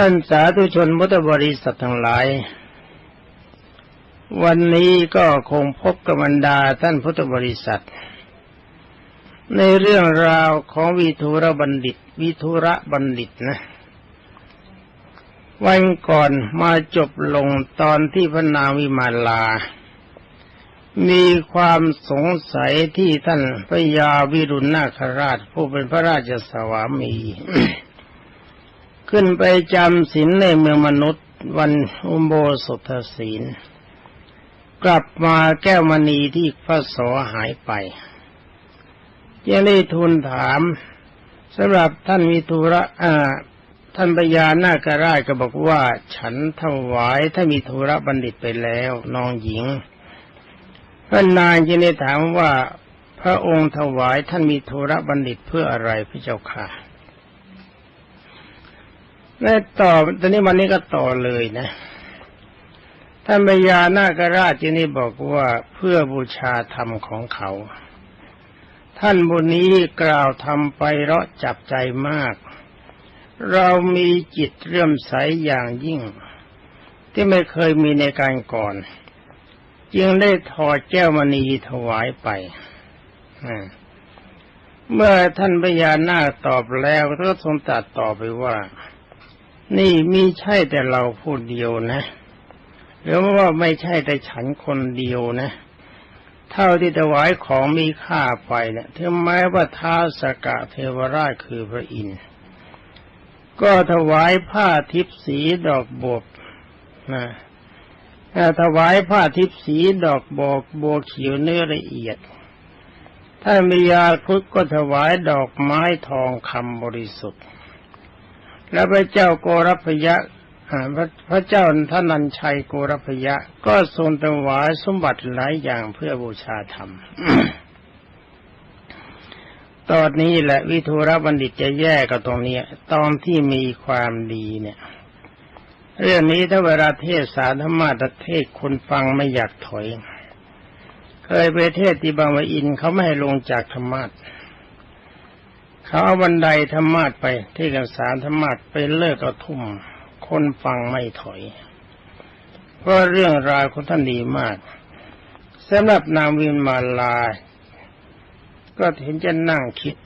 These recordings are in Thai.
ท่านสาธุชนพุทบริษัททั้งหลาย วันนี้ก็คงพบกับบรรดาท่านพุทธบริษัท ในเรื่องราวของวิทุระบัณฑิต วิทุระบัณฑิตนะ วันก่อนมาจบลงตอนที่พระนางวิมาลา มีความสงสัยที่ท่านพระยาวิรุณนาคราชผู้เป็นพระราชสวามี ขึ้นไปจำศีลในเมืองมนุษย์ วันอุโบสถศีล กลับมาแก้วมณีที่พระโสหายไปยังได้ทูลถามสำหรับท่านวิทุระอ่าท่านปยานาคราชก็บอกว่า ฉันถวายถ้ามีธุระบัณฑิตไปแล้วน้องหญิงพระนางจึงได้ถามว่าพระองค์ถวายท่านมีธุระบัณฑิตเพื่ออะไรพระเจ้าค่ะ แม่ต่อตอนนี้วันนี้ก็ต่อเลยนะท่านพญานาคราชที่นี่บอกว่าเพื่อบูชาธรรมของเขา ท่านบุญนี้กล่าวทำไปเราะจับใจมาก เรามีจิตเรื่มใสอย่างยิ่ง ที่ไม่เคยมีในการก่อน จึงได้ถอดแก้วมณีถวายไปเมื่อท่านพญานาคตอบแล้วก็ทรงตรัสต่อไปว่า นี่มีใช่แต่เราพูดเดียวนะหรือว่าไม่ใช่แต่ฉันคนเดียวนะ เท่าที่ถวายของมีค่าไปเนี่ยถึงแม้ว่าท้าสกะเทวราชคือพระอินทร์ก็ถวายผ้าทิพสีดอกบวบนะถวายผ้าทิพสีดอกบอกโบเขียวเนื้อละเอียด ถ้ามียาคุกก็ถวายดอกไม้ทองคำบริสุทธิ์ แล้วพระเจ้าโกรพยะพระเจ้าท่านันชัยโกรพยะ ก็ทรงถวายสมบัติหลายอย่างเพื่อบูชาธรรม ตอนนี้แหละวิทูรบัณฑิตจะแย่กับตรงนี้ตอนที่มีความดีเนี่ย เรื่องนี้ถ้าเวลาเทศสารธรรมะเทศคนฟังไม่อยากถอย เคยไปเทศที่บางวอินเขาไม่ให้ลงจากธรรมะ เขาเอาบันไดธรรมาทไป ที่กันสารธรรมาทไปเลิกเอาทุ่ม คนฟังไม่ถอยเพราะเรื่องราวของท่านดีมากสำหรับนางวินมาลา ก็เห็นจะนั่งคิด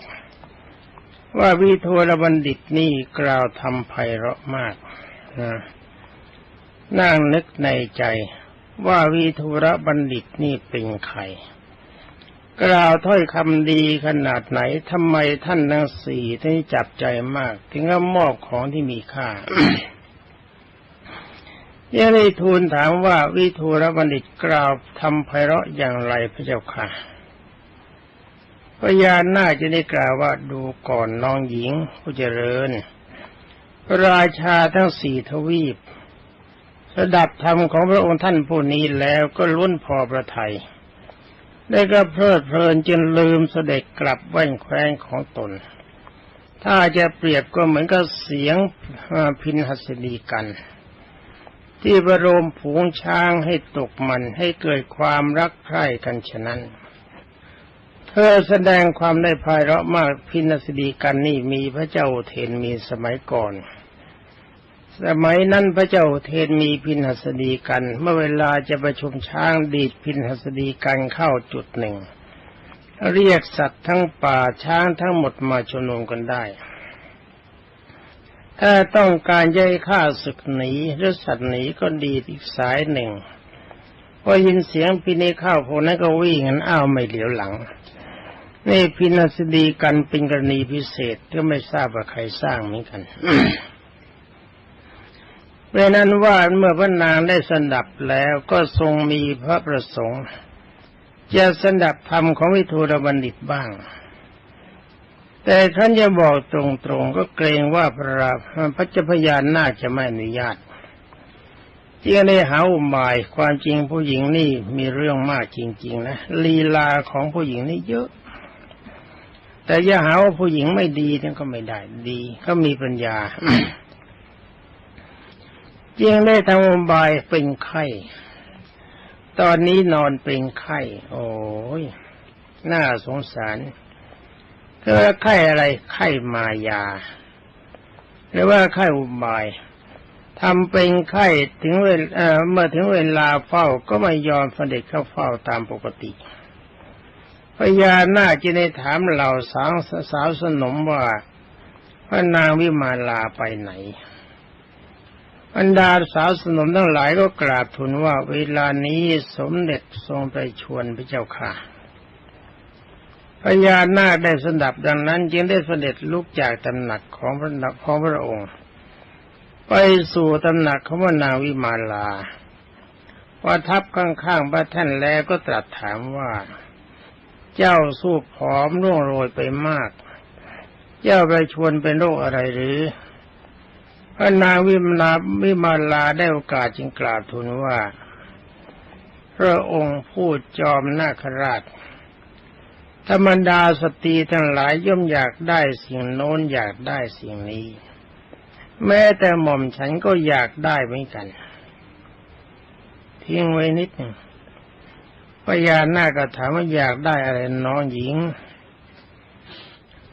ว่าวิโทรบัณฑิตนี่กล่าวทำไพเราะมากนะนั่งนึกในใจว่าวิทุรบัณฑิตนี่เป็นใคร กล่าวถ้อยคำดีขนาดไหนทำไมท่านทั้งสี่ถึงจับใจมาก ถึงกับมอบของที่มีค่ายังได้ทูลถามว่าวิทูรบัณฑิตกล่าวทำไพเราะอย่างไรพระเจ้าค่ะพยานน่าจะได้กล่าวว่าดูก่อนน้องหญิงผู้เจริญ ราชาทั้งสี่ทวีปสดับธรรมของพระองค์ท่านผู้นี้แล้วก็ล้วนพอประทัย ได้ก็เพลิดเพลินจนลืมเสด็จกลับแว่นแคว้นของตน ถ้าจะเปรียบก็เหมือนกับเสียงพินหัสดีกัน ที่บรมผูงช้างให้ตกมันให้เกิดความรักใคร่กันฉะนั้น เธอแสดงความได้ภายเราะมากพินสดีกันนี่มีพระเจ้าเทนมีสมัยก่อน สมัยนั้นพระเจ้าเทนมีพินหัสดีกัน เมื่อเวลาจะประชุมช้างดีดพินหัสดีกันเข้าจุดหนึ่ง เรียกสัตว์ทั้งป่าช้างทั้งหมดมาชุมนุมกันได้ ถ้าต้องการจะให้ข้าศึกหนีหรือสัตว์หนีก็ดีอีกสายหนึ่งพอยินเสียงพินีเข้าพวกนั้นก็วิ่งกันอ้าวไม่เหลียวหลังนี่พินัสดีกันเป็นกรณีพิเศษที่ไม่ทราบว่าใครสร้างเหมือนกัน เพราะนั้นว่าเมื่อพระนางได้สดับแล้วก็ทรงมีพระประสงค์ จะสดับธรรมของวิทูรบัณฑิตบ้าง แต่ท่านจะบอกตรงๆก็เกรงว่าพระพระเจ้าพยานน่าจะไม่อนุญาตจึงได้หาอุบายความจริงผู้หญิงนี่มีเรื่องมากจริง ๆ นะลีลาของผู้หญิงนี่เยอะ แต่อย่าหาว่าผู้หญิงไม่ดีนั่นก็ไม่ได้ดี ก็มีปัญญา จึงได้ทำอุบายเป็นไข้ ตอนนี้นอนเป็นไข้ โอ้ย น่าสงสารก็ไข้อะไรไข้มายา หรือว่าไข้อุบายทำเป็นไข้ถึงเวลเเมื่อถึงเวลาเฝ้าก็ไม่ยอมเสด็จเข้าเฝ้าตามปกติพญานาคจะได้ถามเหล่าสาวสาวสนมว่าพระนางวิมาลาไปไหน บรรดาสาวสนมทั้งหลายก็กราบทูลว่าเวลานี้สมเด็จทรงไปชวนพระเจ้าค่ะพญานาคได้สดับดังนั้น จึงได้เสด็จลุกจากตำหนักของพระของพระองค์ ไปสู่ตำหนักของพระนางวิมาลาพอทับข้างๆพระท่านแล้วก็ตรัสถามว่า เจ้าสู้ผอมร่วงโรยไปมาก เจ้าไปชวนเป็นโรคอะไรหรือ พระนางวิมาลาวิมาลาได้โอกาสจึงกราบทูลว่า พระองค์พูดจอมนาคราช ธรรมดาสตรีทั้งหลายย่อมอยากได้สิ่งโน้นอยากได้สิ่งนี้ แม้แต่หม่อมฉันก็อยากได้เหมือนกัน ทิ้งไว้นิดหนึ่งพญานาคก็ถามว่าอยากได้อะไรน้องหญิง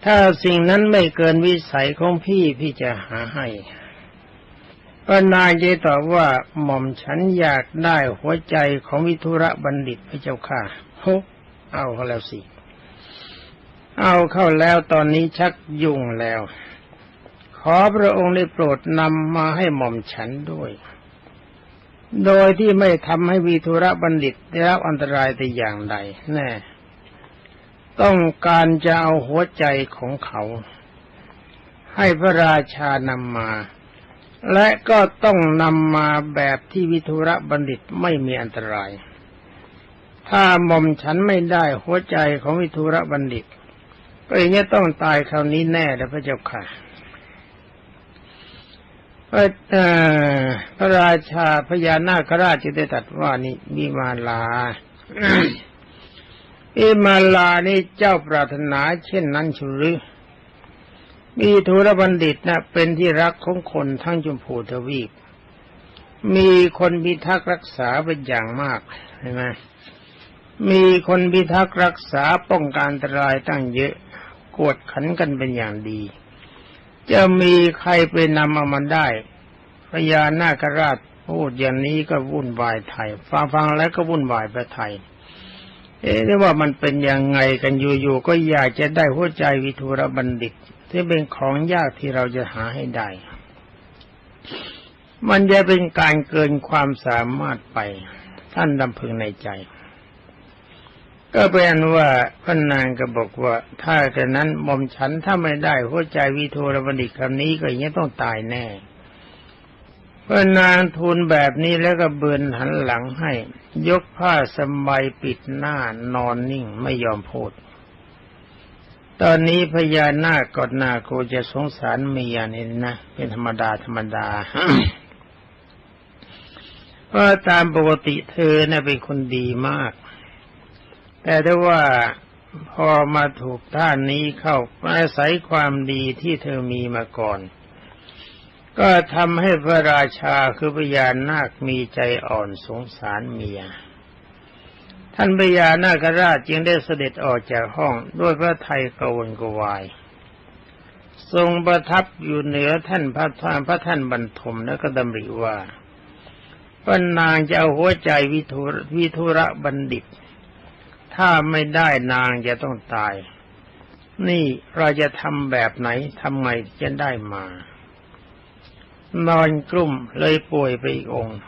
ถ้าสิ่งนั้นไม่เกินวิสัยของพี่พี่จะหาให้ พระนายจะตอบว่าหม่อมฉันอยากได้หัวใจของวิทุระบัณฑิตพระเจ้าค่ะฮุเอาเขาแล้วสิ เอาเข้าแล้วตอนนี้ชักยุ่งแล้ว ขอพระองค์ได้โปรดนำมาให้หม่อมฉันด้วย โดยที่ไม่ทำให้วีทุระบัณฑิตได้รับอันตรายแต่อย่างใดแน่ ต้องการจะเอาหัวใจของเขา ให้พระราชานำมา และก็ต้องนำมาแบบที่วิทุระบัณฑิตไม่มีอันตราย ถ้าหม่อมฉันไม่ได้หัวใจของวิทุระบัณฑิต ก็อย่างนี้ต้องตายคราวนี้แน่แล้วพระเจ้าค่ะพระราชาพญานาคราชจะได้ตัดว่านี่มีมาลามีมาลานี่เจ้าปรารถนาเช่นนั้นชุรือ มีธุรบัณฑิตนะเป็นที่รักของคนทั้งจุมพูทวีป มีคนพิทักษ์รักษาเป็นอย่างมากใช่ไหมมีคนพิทักษ์รักษาป้องกันอันตรายตั้งเยอะกวดขันกันเป็นอย่างดี จะมีใครไปนำเอามันได้พญานาคราชพูดอย่างนี้ก็วุ่นวายไทย ฟังฟังแล้วก็วุ่นวายไปไทย เอ๊ะว่ามันเป็นยังไงกันอยู่ๆก็อยากจะได้หัวใจวิทูรบัณฑิต ที่เป็นของยากที่เราจะหาให้ได้ มันจะเป็นการเกินความสามารถไป ท่านดำพึงในใจ ก็เป็นว่าพระนางก็บอกว่า ถ้าแค่นั้นม่อมฉันถ้าไม่ได้หัวใจวิโทรบัณฑิตคำนี้ก็อย่างนี้ต้องตายแน่พระนางทูลแบบนี้แล้วก็เบือนหันหลังให้ ยกผ้าสบายปิดหน้านอนนิ่งไม่ยอมพูด ตอนนี้พญานาคกอดนาโกจะสงสารเมียนี่นะเป็นธรรมดาธรรมดาเพราะตามปกติเธอเนะ่ยเป็นคนดีมาก แต่ถ้าว่าพอมาถูกท่านนี้เข้าอาศัยความดีที่เธอมีมาก่อน ก็ทำให้พระราชาคือพญานาคมีใจอ่อนสงสารเมีย ท่านพญานาคราชจึงได้เสด็จออกจากห้องด้วยพระไทยกวนกวาย ทรงประทับอยู่เหนือท่านพระท่านพระท่านบรรทมแล้วก็ดำริว่าพระนางจะเอาหัวใจวิทุวิทุระบัณฑิต ถ้าไม่ได้นางจะต้องตาย นี่เราจะทำแบบไหนทำไงจะได้มา นอนกลุ่มเลยป่วยไปอีกองค์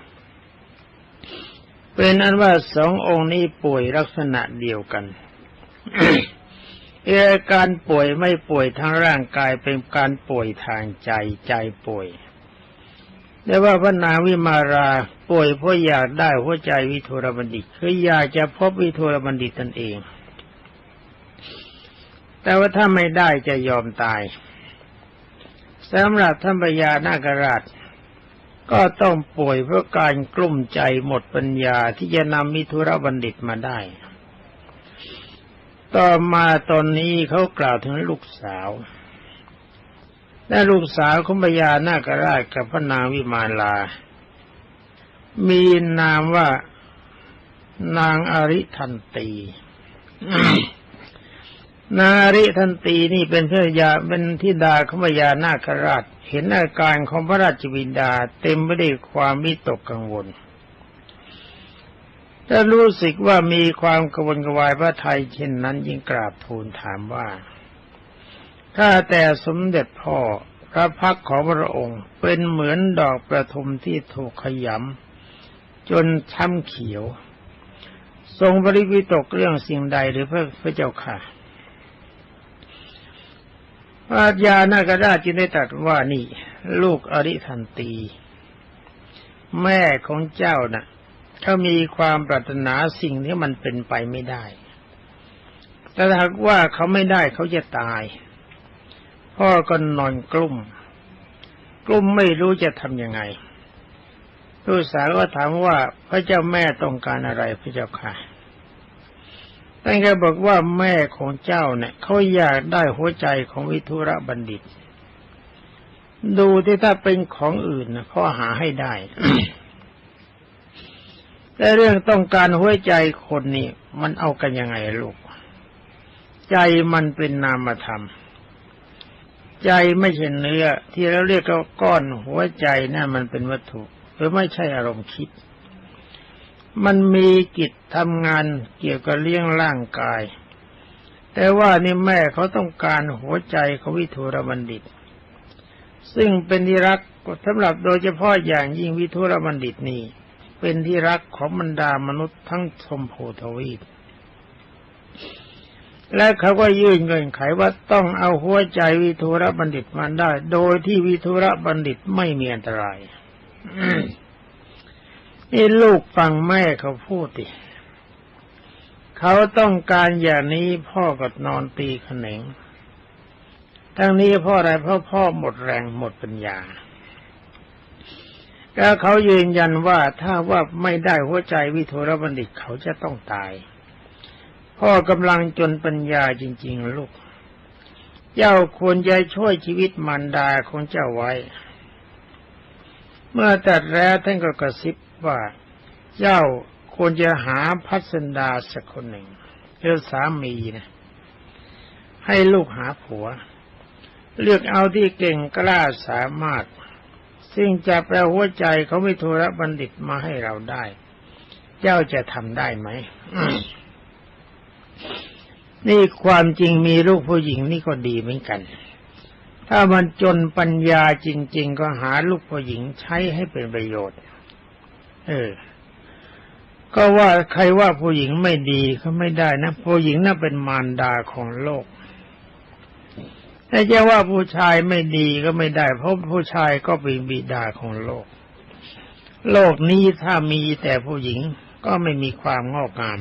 เป็นนั้นว่าสององค์นี้ป่วยลักษณะเดียวกันอาการป่วยไม่ป่วยทางร่างกายเป็นการป่วยทางใจใจป่วยแต่ว่าพระนาวิมาราป่วยเพราะอยากได้หัวใจวิทุรบัณฑิตคืออยากจะพบวิทุรบัณฑิตตนเอง แต่ว่าถ้าไม่ได้จะยอมตายสำหรับท่านปยานาคราช ก็ต้องป่วยเพราะการกลุ้มใจหมดปัญญาที่จะนำมิทุรบัณฑิตมาได้ ต่อมาตอนนี้เขากล่าวถึงลูกสาว และลูกสาวของพญานาคราชกับพระนางวิมาลา มีนามว่านางอริทันตีนางอริทันตีนี่เป็นพระยาเป็นทิดาของพญานาคราช เห็นอาการของพระราชบิดาเต็มไปด้วยความวิตกกังวลถ้ารู้สึกว่ามีความกระวนกวายพระไทยเช่นนั้นยิ่งกราบทูลถามว่า ถ้าแต่สมเด็จพ่อพระพักของพระองค์เป็นเหมือนดอกประทุมที่ถูกขยำจนช้ำเขียว ทรงบริวิตกเรื่องสิ่งใดหรือพระพระเจ้าค่ะ อาญานาคราชจึงได้ตรัสว่านี่ ลูกอริทันตี แม่ของเจ้านะ่ะเขามีความปรารถนาสิ่งที่มันเป็นไปไม่ได้ แต่หากว่าเขาไม่ได้เขาจะตาย พ่อก็นอนกลุ้ม กลุ้มไม่รู้จะทำยังไงลูกสาวก็ถามว่าพระเจ้าแม่ต้องการอะไรพระเจ้าค่ะ ท่านก็บอกว่าแม่ของเจ้าเนี่ยเขาอยากได้หัวใจของวิทุระบัณฑิต ดูที่ถ้าเป็นของอื่นนะพ่อหาให้ได้ แต่เรื่องต้องการหัวใจคนนี่มันเอากันยังไงลูก ใจมันเป็นนามธรรม ใจไม่ใช่เนื้อ ที่เราเรียกว่าก้อนหัวใจนั่นมันเป็นวัตถุ หรือไม่ใช่อารมณ์คิด มันมีกิจทำงานเกี่ยวกับเลี้ยงร่างกาย แต่ว่านี่แม่เขาต้องการหัวใจของวิทุรบัณฑิต ซึ่งเป็นที่รักสำหรับโดยเฉพาะอย่างยิ่งวิทุรบัณฑิตนี่เป็นที่รักของบรรดามนุษย์ทั้งชมพูทวีปและเขาก็ยื่นเงื่อนไขว่าต้องเอาหัวใจวิทุรบัณฑิตมาได้ โดยที่วิทุรบัณฑิตไม่มีอันตราย นี่ลูกฟังแม่เขาพูดดิเขาต้องการอย่างนี้พ่อก็นอนตีขนงทั้งนี้พ่ออะไรเพราะพ่อหมดแรงหมดปัญญาแล้วเขายืนยันว่าถ้าว่าไม่ได้หัวใจวิโทรบัณฑิตเขาจะต้องตาย พ่อกำลังจนปัญญาจริง ๆ ลูก เจ้าควรจะช่วยชีวิตมารดาของเจ้าไว้ เมื่อตัดแล้วท่านก็กระซิบ ว่าเจ้าควรจะหาพัสดาสักคนหนึ่งเลือกสามีนะให้ลูกหาผัว เลือกเอาที่เก่งกล้าสามารถ ซึ่งจะแปลหัวใจเขาไม่โทรบัณฑิตมาให้เราได้ เจ้าจะทำได้ไหมนี่ความจริงมีลูกผู้หญิงนี่ก็ดีเหมือนกัน ถ้ามันจนปัญญาจริง ๆ ก็หาลูกผู้หญิงใช้ให้เป็นประโยชน์ เออ ก็ว่าใครว่าผู้หญิงไม่ดีเขาไม่ได้นะผู้หญิงน่าเป็นมารดาของโลกแต่จะว่าผู้ชายไม่ดีก็ไม่ได้ เพราะผู้ชายก็เป็นบิดาของโลก โลกนี้ถ้ามีแต่ผู้หญิงก็ไม่มีความงอกงาม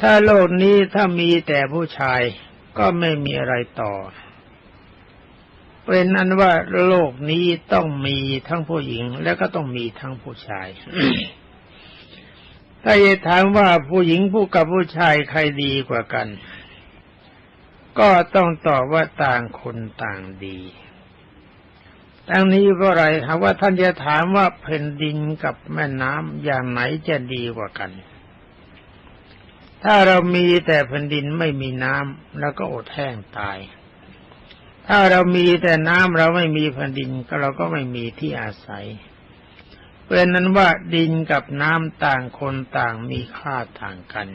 ถ้าโลกนี้ถ้ามีแต่ผู้ชายก็ไม่มีอะไรต่อ เป็นนั้นว่าโลกนี้ต้องมีทั้งผู้หญิง และก็ต้องมีทั้งผู้ชายถ้าจะถามว่าผู้หญิงผู้กับผู้ชายใครดีกว่ากัน ก็ต้องตอบว่าต่างคนต่างดีทั้งนี้เพราะอะไรถามว่าท่านจะถามว่าแผ่นดินกับแม่น้ำอย่างไหนจะดีกว่ากัน ถ้าเรามีแต่แผ่นดินไม่มีน้ำแล้วก็อดแห้งตาย ถ้าเรามีแต่น้ำเราไม่มีแผ่นดินก็เราก็ไม่มีที่อาศัยเป็นนั้นว่าดินกับน้ำต่างคนต่างมีค่าต่างกัน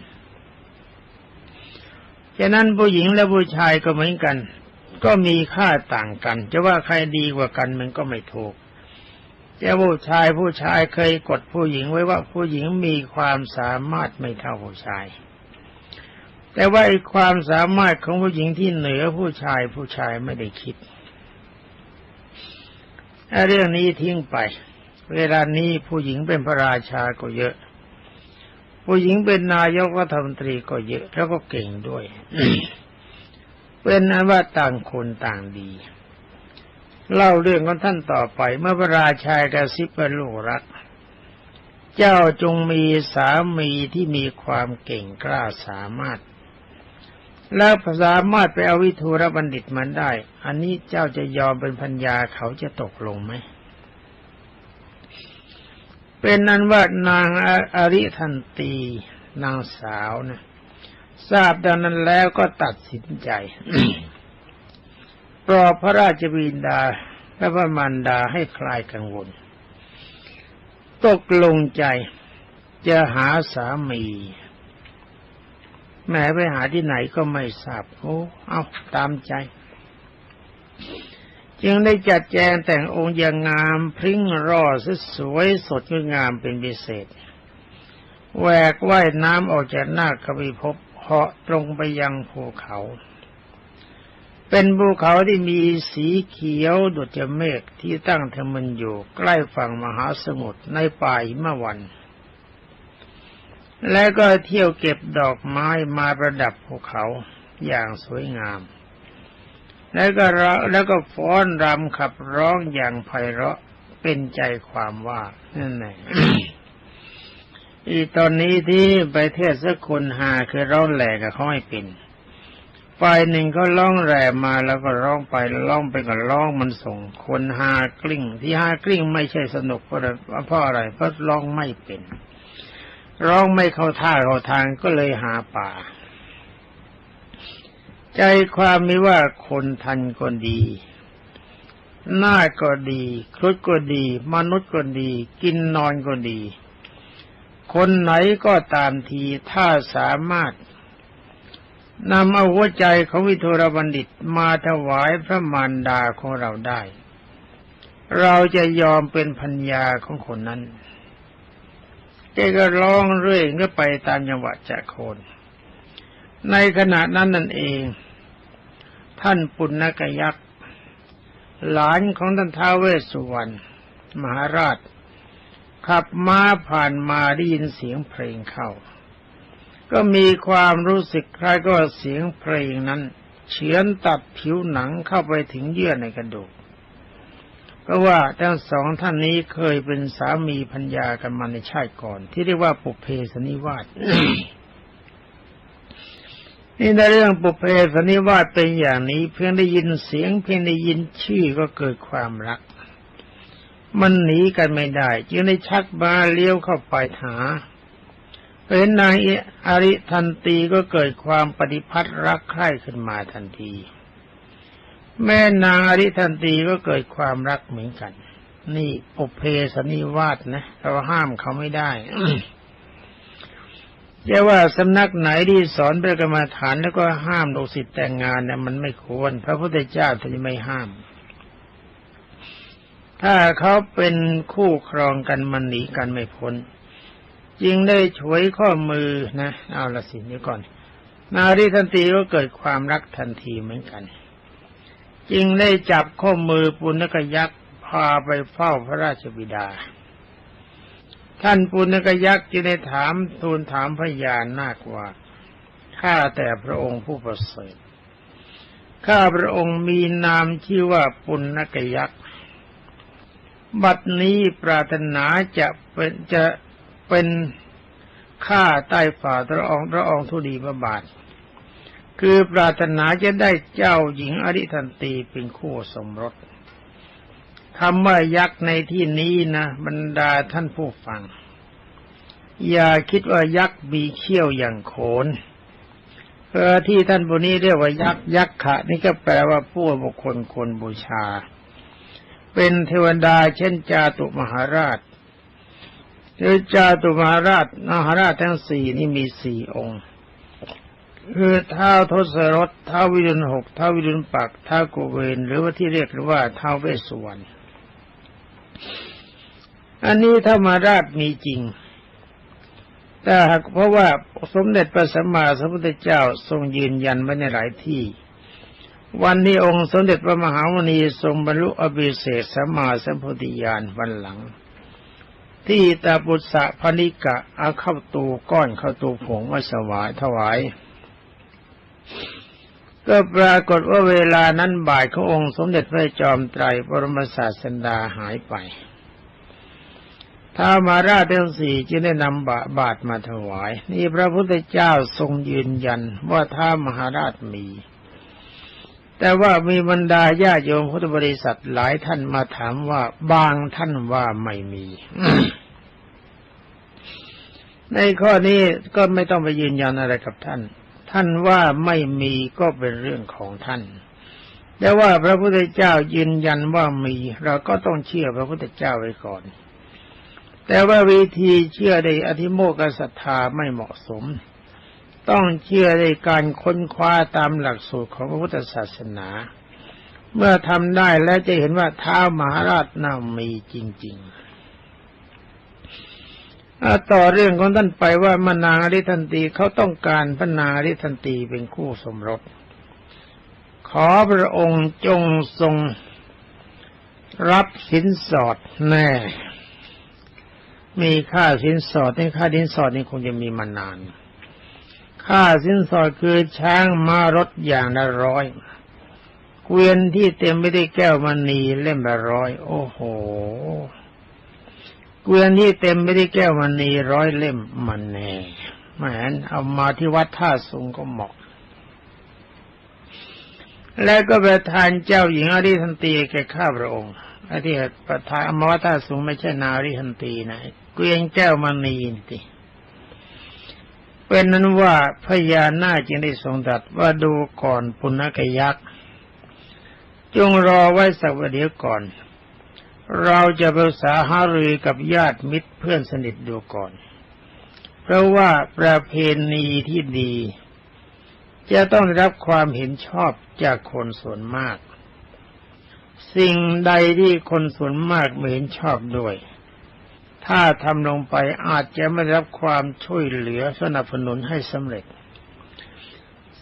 ฉะนั้นผู้หญิงและผู้ชายก็เหมือนกัน ก็มีค่าต่างกัน จะว่าใครดีกว่ากันมันก็ไม่ถูกจะผู้ชายผู้ชายเคยกดผู้หญิงไว้ว่าผู้หญิงมีความสามารถไม่เท่าผู้ชาย แต่ว่าไอ้ความสามารถของผู้หญิงที่เหนือผู้ชายผู้ชายไม่ได้คิดเรื่องนี้ทิ้งไป เวลานี้ผู้หญิงเป็นพระราชาก็เยอะ ผู้หญิงเป็นนายกรัฐมนตรีก็เยอะ แล้วก็เก่งด้วย เป็นนั้นว่าต่างคนต่างดี เล่าเรื่องของท่านต่อไป เมื่อพระราชากระซิบว่าลูกรัก เจ้าจงมีสามีที่มีความเก่งกล้าสามารถ แล้วสามารถไปเอาวิทูรบัณฑิตมันได้ อันนี้เจ้าจะยอมเป็นพัญญาเขาจะตกลงไหม เป็นนั้นว่านางอริทันตี นางสาวนะทราบดังนั้นแล้วก็ตัดสินใจปปลอบพระราชบิดาและพระมารดาให้คลายกังวล ตกลงใจจะหาสามี แม้ไปหาที่ไหนก็ไม่ทราบโอ้เอาตามใจ จึงได้จัดแจงแต่งองค์อย่างงามพริ้งรอสสวยสดงดงามเป็นพิเศษแหวกว่ายน้ำออกจากหน้ากบิภพเหาะตรงไปยังภูเขา เป็นภูเขาที่มีสีเขียวดุจเมฆที่ตั้งเทมันอยู่ใกล้ฝั่งมหาสมุทรในป่าหิมวัน และก็เที่ยวเก็บดอกไม้มาประดับภูเขาอย่างสวยงาม แล้วก็แล้วก็ฟ้อนรำขับร้องอย่างไพเราะเป็นใจความว่านั่นแหละอีตอนนี้ที่ไปเทศสักคนหาคือร้องแหลกกับเขาให้เป็นฝ่ายหนึ่งก็ร้องแหลมาแล้วก็ร้องไปร้องไปก็ร้องมันส่งคนหากลิ้งที่หากลิ้งไม่ใช่สนุกเพราะเพราะอะไรเพราะร้องไม่เป็น ร้องไม่เข้าท่าเข้าทางก็เลยหาป่า ใจความมีว่าคนทันก็ดี หน้าก็ดีครุฑก็ดี มนุษย์ก็ดี กินนอนก็ดี คนไหนก็ตามทีถ้าสามารถนำเอาหัวใจของวิทุรบัณฑิตมาถวายพระมารดาของเราได้ เราจะยอมเป็นพัญญาของคนนั้น แกก็ร้องเรื่อยก็ไปตามจังหวะจะโคน ในขณะนั้นนั่นเอง ท่านปุณณกยักษ์หลานของท่านท้าวเวสสุวรรณมหาราช ขับม้าผ่านมาได้ยินเสียงเพลงเข้า ก็มีความรู้สึกคล้ายก็เสียงเพลงนั้น เฉือนตัดผิวหนังเข้าไปถึงเยื่อในกระดูก เพราะว่าทั้งสองท่านนี้เคยเป็นสามีพัญญากันมาในชาติก่อน ที่เรียกว่าปุเพสนิวาสนี่ในเรื่องปุเพสนิวาสเป็นอย่างนี้ เพียงได้ยินเสียง เพียงได้ยินชื่อก็เกิดความรัก มันหนีกันไม่ได้ จึงได้ชักบาเลี้ยวเข้าไปหาเป็นนางอริทันตีก็เกิดความปฏิพัทธ์รักใคร่ขึ้นมาทันที แม่นางอริทันตีก็เกิดความรักเหมือนกัน นี่ปุเพสนิวาสนะ เราห้ามเขาไม่ได้จะว่าสำนักไหนที่สอนเป็นกรรมฐานแล้วก็ห้ามลูกศิษย์แต่งงานเนี่ยมันไม่ควร พระพุทธเจ้าท่านไม่ห้าม ถ้าเขาเป็นคู่ครองกันมันหนีกันไม่พ้นจึงได้ช่วยข้อมือนะ เอาละสินี้ก่อน นารีทันตีก็เกิดความรักทันทีเหมือนกัน จึงได้จับข้อมือปุณกยักษ์พาไปเฝ้าพระราชบิดา ท่านปุณกยักษ์จึงได้ถามทูลถามพยานนาคว่าข้าแต่พระองค์ผู้ประเสริฐข้าพระองค์มีนามชื่อว่าปุณกยักษ์ บัดนี้ปรารถนาจะเป็นจะเป็นข้าใต้ฝ่าพระองค์พระองค์ทุดีพระบาท คือปรารถนาจะได้เจ้าหญิงอริทันตีเป็นคู่สมรสคำว่ายักษ์ในที่นี้นะบรรดาท่านผู้ฟัง อย่าคิดว่ายักษ์มีเขี้ยวอย่างโขนเออที่ท่านบุนี้เรียกว่ายักษ์ยักษ์ขะนี่ก็แปลว่าผู้บุคคลคนบูชา เป็นเทวดาเช่นจาตุมหาราชหรือจาตุมหาราชมหาราชทั้งสี่นี่มีสี่องค์ คือเท้าทศรถเท้าวิรุณหกเท้าวิรุณปักเท้ากุเวนหรือว่าที่เรียกว่าเท้าเวสุวรรณอันนี้ถ้ามาราชมีจริง แต่หากเพราะว่าสมเด็จพระสัมมาสัมพุทธเจ้าทรงยืนยันไว้ในหลายที่ วันนี้องค์สมเด็จพระมหาวณีทรงบรรลุอภิเศษสัมมาสัมพุทธญาณวันหลัง ที่ตาบุษะพนิกะเอาเข้าตูก้อนเข้าตูผงมาสวายถวาย ก็ปรากฏว่าเวลานั้นบ่ายขององค์สมเด็จพระจอมไตรปรมศาสดาหายไปท้ามาราชเดลสี่จึงได้นำบาบาทมาถวาย นี่พระพุทธเจ้าทรงยืนยันว่าท้ามหาราชมี แต่ว่ามีบรรดาญาโยมพุทธบริษัทหลายท่านมาถามว่าบางท่านว่าไม่มี ในข้อนี้ก็ไม่ต้องไปยืนยันอะไรกับท่าน ท่านว่าไม่มีก็เป็นเรื่องของท่านแต่ว่าพระพุทธเจ้ายืนยันว่ามีเราก็ต้องเชื่อพระพุทธเจ้าไว้ก่อน แต่ว่าวิธีเชื่อในอธิโมกขศรัทธาไม่เหมาะสม ต้องเชื่อในการค้นคว้าตามหลักสูตรของพระพุทธศาสนา เมื่อทำได้แล้วจะเห็นว่าท้ามหาราชน่ามีจริง ๆ ต่อเรื่องของท่านไปว่ามนางอริทันตีเขาต้องการพระนางอริทันตีเป็นคู่สมรส ขอพระองค์จงทรงรับสินสอดแน่ มีค่าสินสอดในค่าสินสอดนี่คงจะมีมานาน ค่าสินสอดคือช้างมารถอย่างละร้อย เกวียนที่เต็มไปด้วยแก้วมณีเล่มละร้อย โอ้โห เกวียนที่เต็มไปด้แก้วมณีร้อยเล่มมันแน่แหมเอามาที่วัดท่าสุงก็เหมาะแล้วก็ประทานเจ้าหญิงอริทันตีแก่ข้าพระองค์ไอ้ที่ประทานอมวัตสูงไม่ใช่นาริทันตีนะเกวียนแก้วมณีนี่เป็นนั้นว่าพญานาจึงได้ทรงตรัสว่าดูก่อนปุณกยักษ์จงรอไว้สักวันเดียวก่อน เราจะปรึกษาหารือกับญาติมิตรเพื่อนสนิทดูก่อน เพราะว่าประเพณีที่ดี จะต้องรับความเห็นชอบจากคนส่วนมาก สิ่งใดที่คนส่วนมากไม่เห็นชอบด้วย ถ้าทำลงไปอาจจะไม่รับความช่วยเหลือสนับสนุนให้สำเร็จ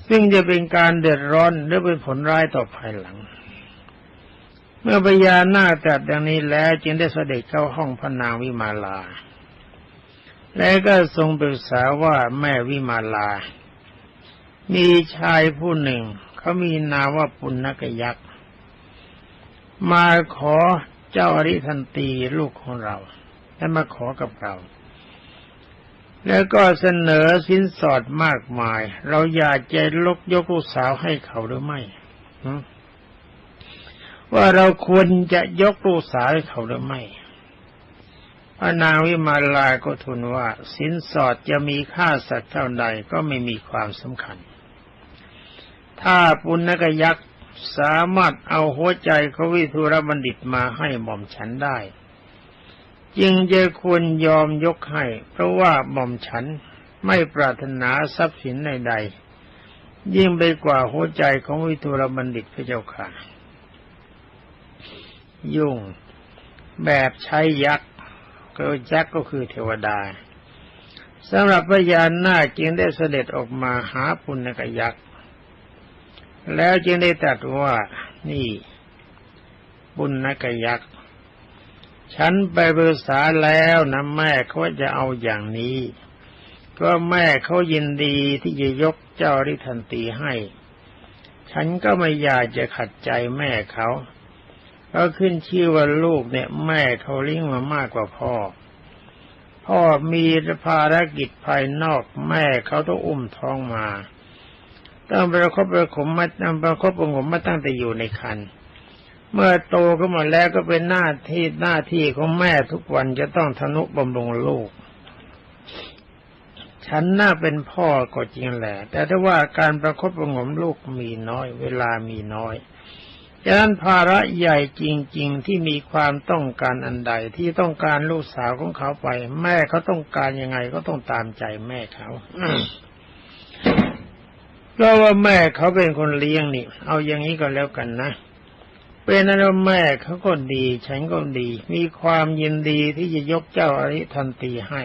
ซึ่งจะเป็นการเดือดร้อนหรือเป็นผลร้ายต่อภายหลัง มื่อพญานาคตรัสดังนี้แล้วจึงได้เสด็จเข้าห้องพระนางวิมาลา และก็ทรงปรึกษาว่าแม่วิมาลา มีชายผู้หนึ่ง เขามีนามว่าปุณณกยักษ์ มาขอเจ้าอริทันตีลูกของเรา และมาขอกับเรา แล้วก็เสนอสินสอดมากมาย เราอยากจะลกยกลูกสาวให้เขาหรือไม่ ว่าเราควรจะยกลูกสาวให้เขาหรือไม่พระนางวิมาลาก็ทูลว่าสินสอดจะมีค่าสักเท่าใดก็ไม่มีความสำคัญ ถ้าปุณกยักษ์สามารถเอาหัวใจของวิทุรบัณฑิตมาให้หม่อมฉันได้ จึงจะควรยอมยกให้ เพราะว่าหม่อมฉันไม่ปรารถนาทรัพย์สินใดๆยิ่งไปกว่าหัวใจของวิทุรบัณฑิตพระเจ้าค่ะ ยุ่ง แบบใช้ยักษ์ก็ยักษ์ก็คือเทวดาสำหรับพญานาคจึงได้เสด็จออกมาหาปุณกยักษ์ แล้วจึงได้ตรัสว่านี่บุญนักยักษ์ ฉันไปปรึกษาแล้วนะแม่เขาจะเอาอย่างนี้ ก็แม่เขายินดีที่จะยกเจ้าริทันตีให้ ฉันก็ไม่อยากจะขัดใจแม่เขา ก็ขึ้นชื่อว่าลูกเนี่ย แม่เขาเลี้ยงมามากกว่าพ่อ พ่อมีภารกิจภายนอกแม่เขาต้องอุ้มท้องมาต้องประคบประขมมาต้องประคบประงมมาตั้งแต่อยู่ในคันเมื่อโตขึ้นมาแล้วก็เป็นหน้าที่หน้าที่ของแม่ทุกวันจะต้องทนุบำรุงลูก ฉันน่าเป็นพ่อก็จริงแหละ แต่ถ้าว่าการประคบประงมลูกมีน้อย เวลามีน้อย ดังนั้นภาระใหญ่จริง ๆ ที่มีความต้องการอันใดที่ต้องการลูกสาวของเขาไป แม่เขาต้องการยังไงก็ต้องตามใจแม่เขาเพราะว่าแม่เขาเป็นคนเลี้ยงนี่ เอาอย่างนี้ก็แล้วกันนะเป็นนั้นแม่เขาก็ดี ฉันก็ดี มีความยินดีที่จะยกเจ้าอริทันตีให้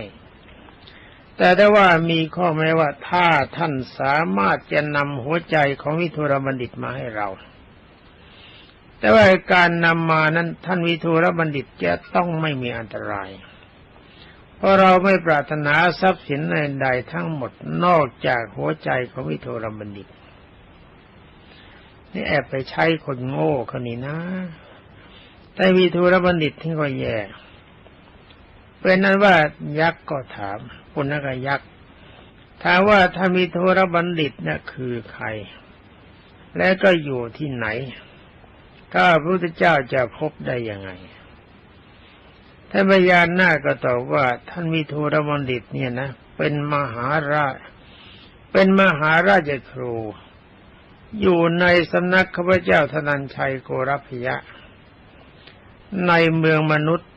แต่ได้ว่ามีข้อแม้ว่าถ้าท่านสามารถจะนำหัวใจของวิทุรบัณฑิตมาให้เรา แต่ว่าการนำมานั้นท่านวิทุรบัณฑิตจะต้องไม่มีอันตราย เพราะเราไม่ปรารถนาทรัพย์สินใดๆทั้งหมดนอกจากหัวใจของวิโทรบัณฑิต นี่แอบไปใช้คนโง่คนนี้นะ แต่วิทูรบัณฑิตที่ก็แย่เป็นนั้นว่ายักษ์ก็ถามปุณกยักษ์ถามว่าถ้ามีโทรบัณฑิตนะ่ะคือใคร และก็อยู่ที่ไหน ถ้าพระพุทธเจ้าจะพบได้ยังไงท่านพญานาคก็ตอบว่า ท่านมีทูรบัณฑิตเนี่ยนะ เป็นมหาราช เป็นมหาราชครู อยู่ในสำนักข้าพเจ้าธนัญชัยโกรพยะ ในเมืองมนุษย์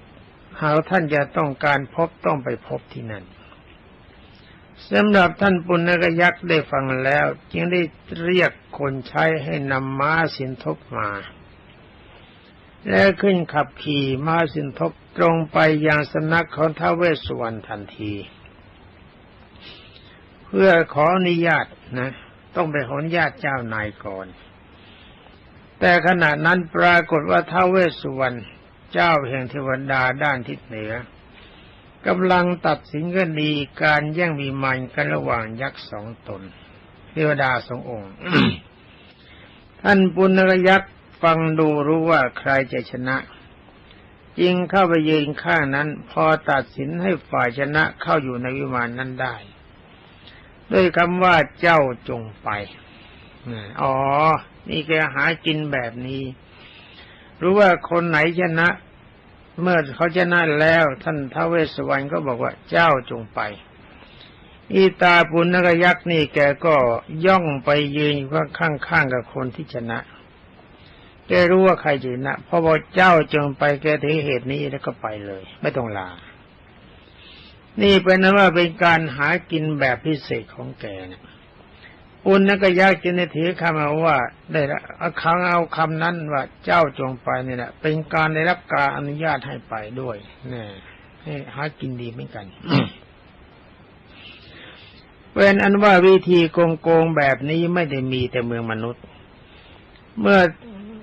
หากท่านจะต้องการพบต้องไปพบที่นั่นสำหรับท่านปุณกยักษ์ได้ฟังแล้ว จึงได้เรียกคนใช้ให้นำม้าสินทบมา และขึ้นขับขี่มาสินทบตรงไปยังสำนักของท้าวเวสสุวรรณทันที เพื่อขออนุญาตนะ ต้องไปขออนุญาตเจ้านายก่อน แต่ขณะนั้นปรากฏว่าท้าวเวสสุวรรณเจ้าแห่งเทวดาด้านทิศเหนือกำลังตัดสินกันดีการแย่งมีมันกันระหว่างยักษ์สองตน เทวดาสององค์ ท่านปุณณยักษ์ ฟังดูรู้ว่าใครจะชนะจึงเข้าไปยืนข้างนั้น พอตัดสินให้ฝ่ายชนะเข้าอยู่ในวิมานนั้นได้ ด้วยคำว่าเจ้าจงไปอ๋อ นี่แกหากินแบบนี้ รู้ว่าคนไหนชนะ เมื่อเขาชนะแล้ว ท่านท้าวเวสสวรรณก็บอกว่าเจ้าจงไปอีตาปุณกยักษ์นี่แกก็ย่องไปยืนข้างๆกับคนที่ชนะ แกรู้ว่าใครชนะพอบอกเจ้าจงไปแกถือเหตุนี้แล้วก็ไปเลย ไม่ต้องลา นี่เป็นนั้นว่าเป็นการหากินแบบพิเศษของแกนะปุณกยักษ์จึงได้ถือคำเอาว่า ได้เอาคำเอาคำนั้นว่าเจ้าจงไปนี่แหละเป็นการได้รับการอนุญาตให้ไปด้วยนี่ให้หากินดีเหมือนกันเป็นอันว่าวิธีโกงโกงแบบนี้ไม่ได้มีแต่เมืองมนุษย์ เมื่อ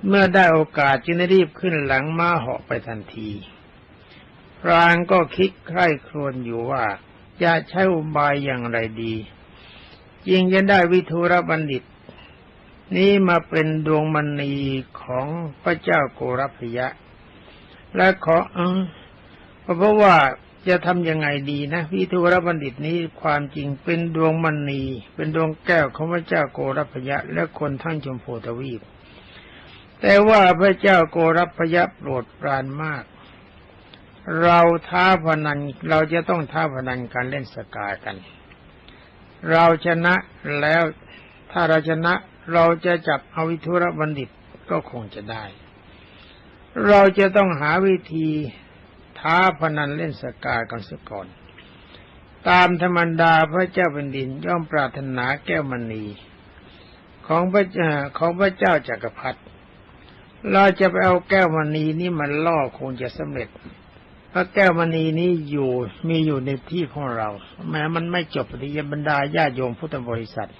เมื่อได้โอกาสจึงได้รีบขึ้นหลังม้าเหาะไปทันทีพรางก็คิดใคร่ครวญอยู่ว่า จะใช้อุบายอย่างไรดียิ่งจะได้วิทูรบัณฑิต นี้มาเป็นดวงมณีของพระเจ้าโกรพยะ และขอเออเพราะว่าจะทำยังไงดีนะวิทูรบัณฑิตนี้ความจริงเป็นดวงมณี เป็นดวงแก้วของพระเจ้าโกรพยะ และคนทั้งชมพูทวีป แต่ว่าพระเจ้าโกรพยะโปรดปรานมาก เราท้าพนันเราจะต้องท้าพนันการเล่นสกากัน เราชนะแล้วถ้าเราชนะเราจะจับเอาวิทุระบัณฑิตก็คงจะได้ เราจะต้องหาวิธีท้าพนันเล่นสกากันสก่อน ตามธรรมดาพระเจ้าแผ่นดินย่อมปรารถนาแก้วมณีของพระเจ้าของพระเจ้าจักรพรรดิ เราจะไปเอาแก้วมณีนี่มันล่อคงจะสำเร็จพระแก้วมณีนี้อยู่มีอยู่ในที่ของเรา แม้มันไม่จบปฏิยบรรดาญาโยมพุทธบริษัท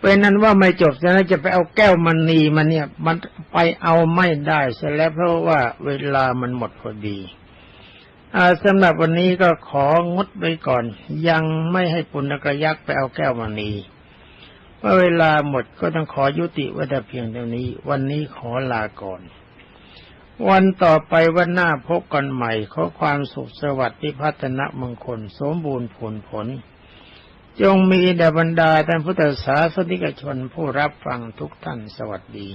เป็นนั้นว่าไม่จบฉะนั้นจะไปเอาแก้วมณีมันเนี่ย มันไปเอาไม่ได้เสียแล้วเพราะว่าเวลามันหมดพอดีสำหรับวันนี้ก็ของดไปก่อน ยังไม่ให้ปุณกระยักไปเอาแก้วมณี เมื่อเวลาหมดก็ต้องขอยุติไว้แต่เพียงเท่านี้ วันนี้ขอลาก่อน วันต่อไปวันหน้าพบกันใหม่ ขอความสุขสวัสดิ์พัฒนมงคล สมบูรณ์ผลผล จงมีแด่บรรดาท่านพุทธศาสนิกชนผู้รับฟังทุกท่านสวัสดี